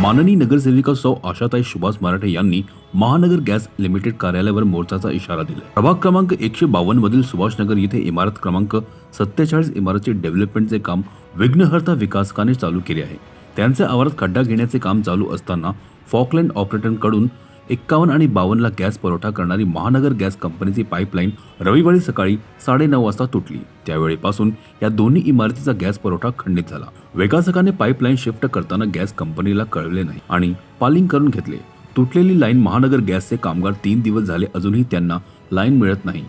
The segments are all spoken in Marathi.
माननीय नगरसेविका सौ आशाताई सुभाष मराठे यांनी महानगर गॅस लिमिटेड कार्यालयावर मोर्चाचा इशारा दिला. प्रभाग क्रमांक एकशे बावन्न मधील सुभाषनगर येथे इमारत क्रमांक सत्तेचाळीस इमारतचे डेव्हलपमेंटचे काम विघ्नहर्ता विकासकाने चालू केले आहे. त्यांचे आवारात खड्डा घेण्याचे काम चालू असताना फॉकलँड ऑपरेटरकडून एक्कावन्न आणि बावन्नला गॅस पुरवठा करणारी महानगर गॅस कंपनीची पाईपलाईन रविवारी सकाळी साडेनऊ वाजता तुटली. त्यावेळेपासून या दोन्ही इमारतीचा गॅस पुरवठा खंडित झाला. विकासकाने पाईपलाईन शिफ्ट करताना गॅस कंपनीला कळवले नाही आणि पालिंग करून घेतले. तुटलेली लाईन महानगर गॅसचे कामगार तीन दिवस झाले अजूनही त्यांना लाईन मिळत नाही.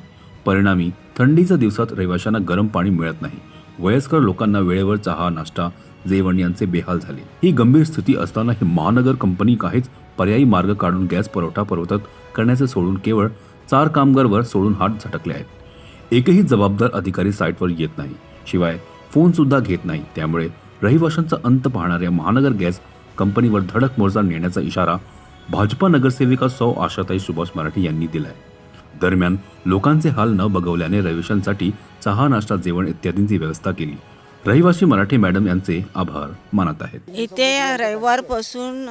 परिणामी थंडीच्या दिवसात रहिवाशांना गरम पाणी मिळत नाही. वयस्कर लोकांना वेळेवर चहा नाश्ता जेवण यांचे बेहाल झाले. ही गंभीर स्थिती असताना ही महानगर कंपनी काहीच पर्यायी मार्ग काढून गॅस पुरवठा पुरवतात करण्याचे सोडून केवळ चार कामगारवर सोडून हात झटकले आहेत. एकही जबाबदार अधिकारी साईटवर येत नाही. शिवाय फोन सुद्धा घेत नाही. त्यामुळे रहिवाशांचा अंत पाहणाऱ्या महानगर गॅस कंपनीवर धडक मोर्चा नेण्याचा इशारा भाजपा नगरसेविका सौ आशाताई सुभाष मराठी यांनी दिला आहे दरम्यान लोकांचे हाल न बघवल्याने रहिवाशांसाठी चहा नाश्ता जेवण इत्यादींची व्यवस्था केली. रहिवासी मराठी मॅडम यांचे आभार मानत आहेत. इथे रविवारपासून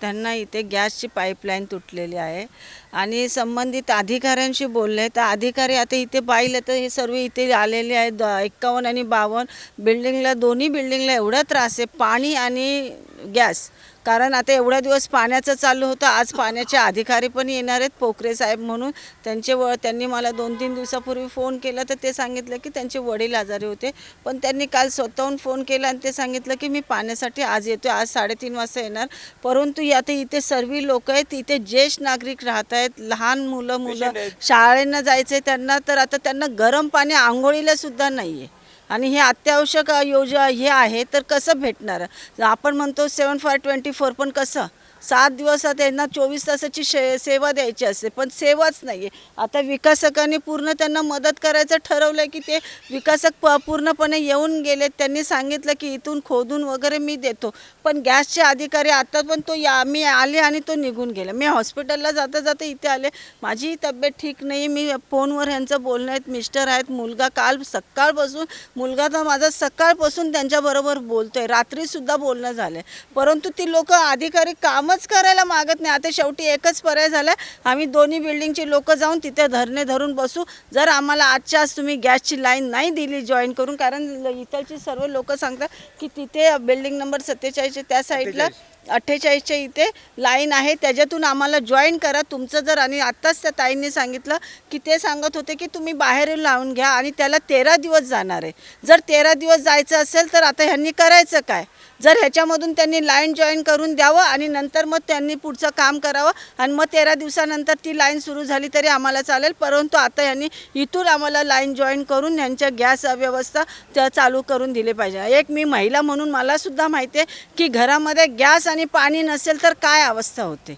त्यांना इथे गॅसची पाईपलाईन तुटलेली आहे आणि संबंधित अधिकाऱ्यांशी बोलले तर अधिकारी आता इथे पाहिलं तर हे सर्व इथे आलेले आहेत. द- एक्कावन्न आणि बावन्न. बिल्डिंगला दोन्ही बिल्डिंगला एवढा त्रास आहे. पाणी आणि गॅस. कारण आता एवढ्या दिवस पाण्याचं चालू होतं आज पाण्याचे अधिकारी पण येणार आहेत पोखरे साहेब म्हणून. त्यांचे व त्यांनी मला दोन तीन दिवसापूर्वी फोन केला तर ते सांगितलं की त्यांचे वडील आजारी होते. पण त्यांनी काल स्वतःहून फोन केला आणि ते सांगितलं की मी पाण्यासाठी आज येतो आज साडेतीन वाजता येणार. परंतु आता इथे सर्व लोक आहेत इथे ज्येष्ठ नागरिक राहत आहेत लहान मुलं मुलं शाळेनं जायचं आहे त्यांना तर आता त्यांना गरम पाणी आंघोळीला सुद्धा नाही आहे आणि हे अत्यावश्यक योजना हे आहे तर कसं भेटणार? आपण म्हणतो सेवन फाय ट्वेंटी फोर पण कसं? सात दिवसात त्यांना चोवीस तासाची शे सेवा द्यायची असते पण सेवाच नाही आहे आता विकासकांनी पूर्ण त्यांना मदत करायचं ठरवलं आहे की ते विकासक प पूर्णपणे येऊन गेले त्यांनी सांगितलं की इथून खोदून वगैरे मी देतो. पण गॅसचे अधिकारी आता पण तो या मी आले आणि तो निघून गेला. मी हॉस्पिटलला जाता जाता इथे आले. माझी तब्येत ठीक नाही मी फोनवर ह्यांचं बोलणं आहेत मिस्टर आहेत मुलगा काल सकाळपासून मुलगा तर माझा सकाळपासून त्यांच्याबरोबर बोलतो आहे रात्रीसुद्धा बोलणं झालं आहे परंतु ती लोकं अधिकारी कामच करायला मागत नाही. आता शेवटी एकच पर्याय झाला आम्ही दोन्ही बिल्डिंगची लोक जाऊन तिथे धरणे धरून बसू. जर आम्हाला आजच्या आज तुम्ही गॅसची लाईन नाही दिली जॉईन करून कारण इथलची सर्व लोक सांगतात की तिथे बिल्डिंग नंबर सत्तेचाळीसच्या त्या साईडला अठ्ठेचाळीसच्या इथे लाईन आहे. त्याच्यातून आम्हाला जॉईन करा. तुमचं जर आणि आत्ताच त्या ताईंनी सांगितलं की ते सांगत होते की तुम्ही बाहेर लावून घ्या आणि त्याला तेरा दिवस जाणार आहे. जर तेरा दिवस जायचं असेल तर आता ह्यांनी करायचं काय? जर ह्याच्यामधून त्यांनी लाईन जॉईन करून द्यावं आणि नंतर मग त्यांनी पुढचं काम करावं आणि मग तेरा दिवसानंतर ती लाईन सुरू झाली तरी आम्हाला चालेल. परंतु आता यांनी इथून आम्हाला लाईन जॉईन करून यांच्या गॅस व्यवस्था त्या चालू करून दिली पाहिजे. एक मी महिला म्हणून मलासुद्धा माहिती आहे की घरामध्ये गॅस आणि पाणी नसेल तर काय अवस्था होते?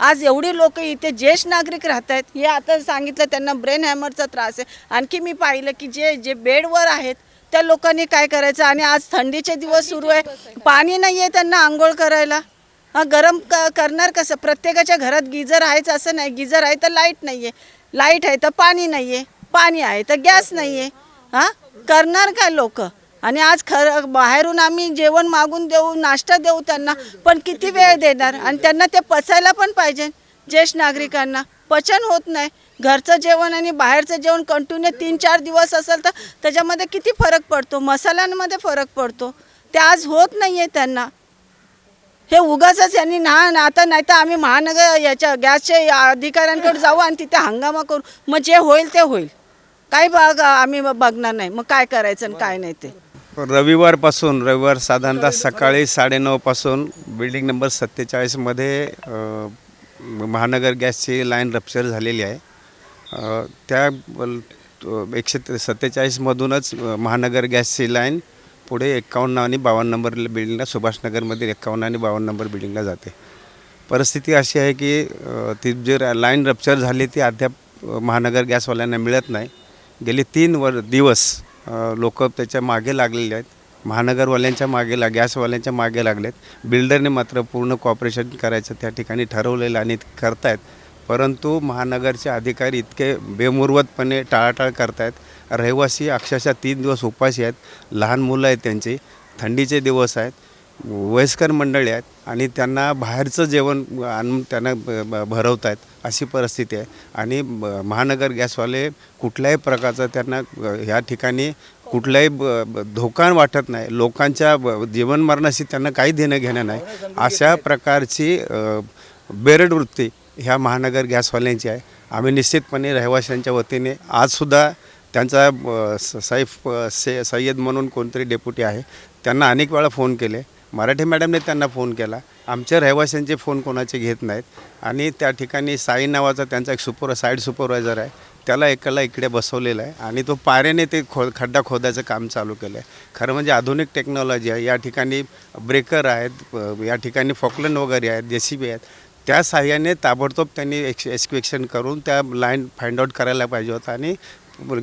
आज एवढी लोक इथे ज्येष्ठ नागरिक राहत आहेत हे आता सांगितलं त्यांना ब्रेन हॅमरचा त्रास आहे. आणखी मी पाहिलं की जे जे बेडवर आहेत त्या लोकांनी काय करायचं? आणि आज थंडीचे दिवस सुरू आहे. पाणी नाही आहे त्यांना आंघोळ करायला. हा गरम क करणार कसं? प्रत्येकाच्या घरात गिजर आहेच असं नाही. गिजर आहे तर लाइट नाही आहे लाइट आहे तर पाणी नाही आहे पाणी आहे तर गॅस नाही आहे हां करणार काय लोक? आणि आज खरं बाहेरून आम्ही जेवण मागून देऊ नाश्ता देऊ त्यांना पण किती वेळ देणार? आणि त्यांना ते पचायला पण पाहिजे ज्येष्ठ नागरिकांना. पचन होत नाही. घरचं जेवण आणि बाहेरचं जेवण कंटिन्यू तीन चार दिवस असेल तर त्याच्यामध्ये किती फरक पडतो? मसाल्यांमध्ये फरक पडतो. ते आज होत नाही आहे त्यांना. हे उगाचच यांनी ना आता नाही तर आम्ही महानगर याच्या गॅसच्या अधिकाऱ्यांकडे जाऊ आणि तिथे हंगामा करू. मग जे होईल ते होईल. काही बघ आम्ही बघणार नाही. मग काय करायचं आणि काय नाही ते. रविवारपासून रविवार साधारणतः सकाळी साडेनऊपासून बिल्डिंग नंबर सत्तेचाळीसमध्ये महानगर गॅसची लाईन रप्चर झालेली आहे. त्या एकशे सत्तेचाळीसमधूनच महानगर गॅसची लाईन पुढे एक्कावन्न आणि बावन्न नंबर बिल्डिंगला सुभाषनगरमधील एक्कावन्न आणि बावन्न नंबर बिल्डिंगला जाते. परिस्थिती अशी आहे की ती जे लाईन रप्चर झाली ती अद्याप महानगर गॅसवाल्यांना मिळत नाही. गेले तीन वर दिवस लोक त्याच्यामागे लागलेले आहेत. महानगरवाल्यांच्या मागे ला गॅसवाल्यांच्या मागे लागलेत. बिल्डरने मात्र पूर्ण कॉपरेशन करायचं त्या ठिकाणी ठरवलेलं आणि करतायत. परंतु महानगरचे अधिकारी इतके बेमुरवतपणे टाळाटाळ करतायत. रहिवासी अक्षरशः तीन दिवस उपाशी आहेत. लहान मुलं आहेत त्यांची. थंडीचे दिवस आहेत. वयस्कर मंडळी आहेत आणि त्यांना बाहेरचं जेवण आणून त्यांना भरवत आहेत अशी परिस्थिती आहे. आणि महानगर गॅसवाले कुठल्याही प्रकारचं त्यांना ह्या ठिकाणी कुठलाही ब- ब- धोका वाटत नाही. लोकांच्या जीवनमरणाशी त्यांना काही देणं घेणं नाही. अशा प्रकारची बेरड वृत्ती ह्या महानगर गॅसवाल्यांची आहे. आम्ही निश्चितपणे रहिवाशांच्या वतीने आजसुद्धा त्यांचा स- सैफ से सय्यद म्हणून कोणतरी डेप्युटी आहे त्यांना अनेक वेळा फोन केले. मराठी मॅडमने त्यांना फोन केला. आमच्या रहिवाशांचे फोन कोणाचे घेत नाहीत. आणि त्या ठिकाणी साई नावाचा त्यांचा एक सुपर साईड सुपरवायझर आहे. त्याला एकाला इकडे बसवलेलं आहे आणि तो पाऱ्याने ते खो खड्डा खोदायचं काम चालू केलं आहे. खरं म्हणजे आधुनिक टेक्नॉलॉजी आहे. या ठिकाणी ब्रेकर आहेत या ठिकाणी फॉकलंड वगैरे आहेत जे सी बी आहेत. त्या साह्याने ताबडतोब त्यांनी एक्स एक्सपेक्शन करून त्या लाईन फाइंड आउट करायला पाहिजे होता आणि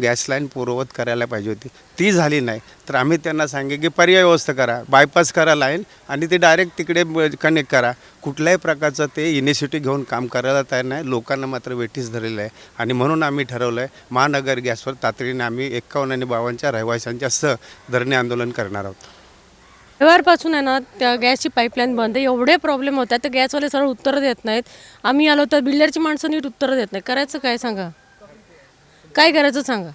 गॅस लाईन पूर्ववत करायला पाहिजे होती. ती झाली नाही. तर आम्ही त्यांना सांगे की पर्याय व्यवस्था करा. बायपास करा लाईन आणि ते डायरेक्ट तिकडे कनेक्ट करा. कुठल्याही प्रकारचं ते इनिशिएटिव्ह घेऊन काम करायला तयार नाही. लोकांना मात्र वेटीस धरलेलं आहे. आणि म्हणून आम्ही ठरवलं आहे महानगर गॅसवर तातडीने आम्ही एक्कावन्न आणि बावनच्या रहिवाशांच्या सह धरणे आंदोलन करणार आहोत. रविवारपासून आहे ना त्या गॅसची पाईपलाईन बंद आहे एवढे प्रॉब्लेम होतात तर गॅसवाले सरळ उत्तरं देत नाहीत. आम्ही आलो तर बिल्डरची माणसं नीट उत्तरं देत नाही करायचं काय सांगा? काय करायचं सांगा?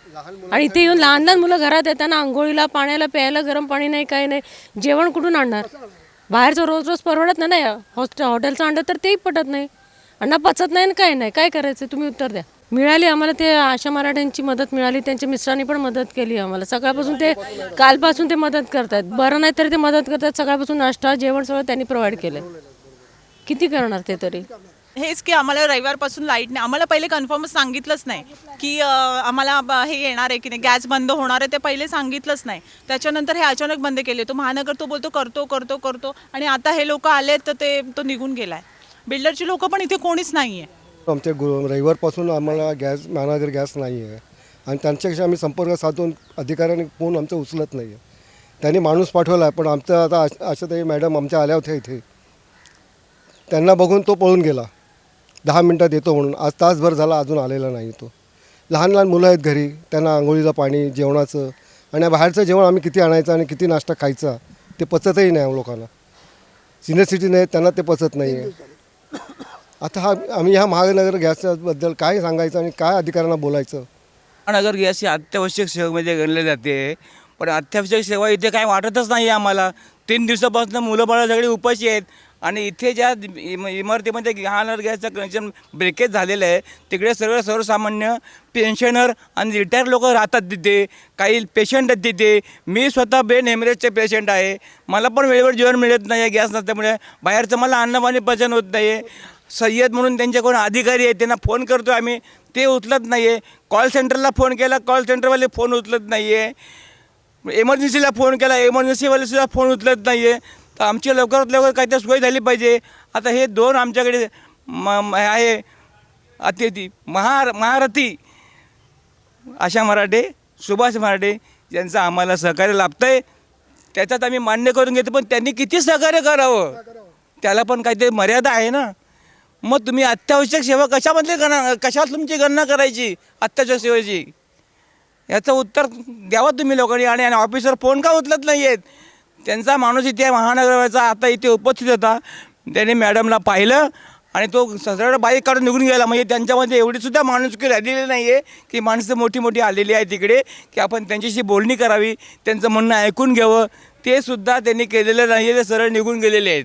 आणि इथे येऊन लहान लहान मुलं घरात येताना त्यांना आंघोळीला पाण्याला प्यायला गरम पाणी नाही काय नाही जेवण कुठून आणणार? बाहेरचं रोज रोज परवडत नाही ना हॉस्टेल हॉटेलचं आणलं तर तेही पटत नाही. अण्णा पचत नाही आणि काय नाही. काय करायचं? तुम्ही उत्तर द्या. मिळाली आम्हाला ते आशा मराठ्यांची मदत मिळाली त्यांच्या मिस्टरांनी पण मदत केली आम्हाला. सकाळपासून ते कालपासून ते मदत करतात बरं नाही तरी ते मदत करतात सकाळपासून नाश्ता जेवण सगळं त्यांनी प्रोव्हाइड केलं किती करणार ते तरी? हेच की आम्हाला रविवारपासून लाइट नाही. आम्हाला पहिले कन्फर्मच सांगितलंच नाही की आम्हाला हे येणार आहे की नाही. गॅस बंद होणार आहे ते पहिले सांगितलंच नाही. त्याच्यानंतर हे अचानक बंद केले. तो महानगर तो बोलतो करतो करतो करतो. आणि आता हे लोक आले तर ते तो निघून गेला आहे बिल्डरची लोक पण इथे कोणीच नाही आहे आमच्या गु रविवारपासून आम्हाला गॅस महानगर गॅस नाही आहे आणि त्यांच्याशी आम्ही संपर्क साधून अधिकाऱ्यांनी फोन आमचं उचलत नाही आहे त्यांनी माणूस पाठवला आहे पण आमचं आता आश- आशाताई मॅडम आमच्या आल्या होत्या इथे. त्यांना बघून तो पळून गेला. दहा मिनटात येतो म्हणून. आज तासभर झाला अजून आलेला नाही तो. लहान लहान मुलं आहेत घरी. त्यांना आंघोळीचं पाणी जेवणाचं. आणि बाहेरचं जेवण आम्ही किती आणायचं आणि किती नाश्ता खायचा ते पचतही नाही लोकांना. सिनियर सिटीजन आहेत त्यांना ते पचत नाही आहे आता हा आम्ही ह्या महानगर गॅसबद्दल काय सांगायचं आणि काय अधिकाऱ्यांना बोलायचं? महानगर गॅस ही अत्यावश्यक सेवेमध्ये म्हणजे गणले जाते. पण अत्यावश्यक सेवा इथे काय वाटतच नाही आम्हाला. तीन दिवसापासून मुलं बाळं सगळी उपाशी आहेत. आणि इथे ज्या इम- इमारतीमध्ये महानगर गॅसचं कनेक्शन ब्रेकेज झालेलं आहे तिकडे सर्व सर्वसामान्य पेन्शनर आणि रिटायर लोक राहतात तिथे. काही पेशंट आहेत तिथे. मी स्वतः ब्रेन हेमरेजचे पेशंट आहे. मला पण वेळेवर जेवण मिळत नाही आहे गॅस नसल्यामुळे. बाहेरचं मला अन्नपाणी पचन होत नाही आहे. सय्यद म्हणून त्यांच्याकडून अधिकारी आहेत त्यांना फोन करतो आम्ही. ते उचलत नाही आहे कॉल सेंटरला फोन केला कॉल सेंटरवाले फोन उचलत नाही आहे एमर्जन्सीला फोन केला एमर्जन्सीवालेसुद्धा फोन उचलत नाही आहे तर आमची लवकरात लवकर काहीतरी सोय झाली पाहिजे. आता हे दोन आमच्याकडे म आहे. अतिथी महार महारथी आशा मराठे सुभाष मराठे यांचं आम्हाला सहकार्य लाभतं आहे त्याच्यात आम्ही मान्य करून घेतो पण त्यांनी किती सहकार्य करावं? त्याला पण काहीतरी मर्यादा आहे ना? मग तुम्ही अत्यावश्यक सेवा कशामधली गणना कशात तुमची गणना करायची अत्यावश्यक सेवेची? याचं उत्तर द्यावं तुम्ही लोकांनी. आणि आणि ऑफिसर फोन का उचलत नाही आहेत त्यांचा माणूस इथे महानगराचा आता इथे उपस्थित होता. त्याने मॅडमला पाहिलं आणि तो सरळ बाईक काढून निघून गेला. म्हणजे त्यांच्यामध्ये एवढीसुद्धा माणुसकी राहिलेली नाही आहे की माणसं मोठी मोठी आलेली आहे तिकडे की आपण त्यांच्याशी बोलणी करावी त्यांचं म्हणणं ऐकून घ्यावं. ते सुद्धा त्यांनी केलेलं नाही आहे ते सरळ निघून गेलेले आहेत.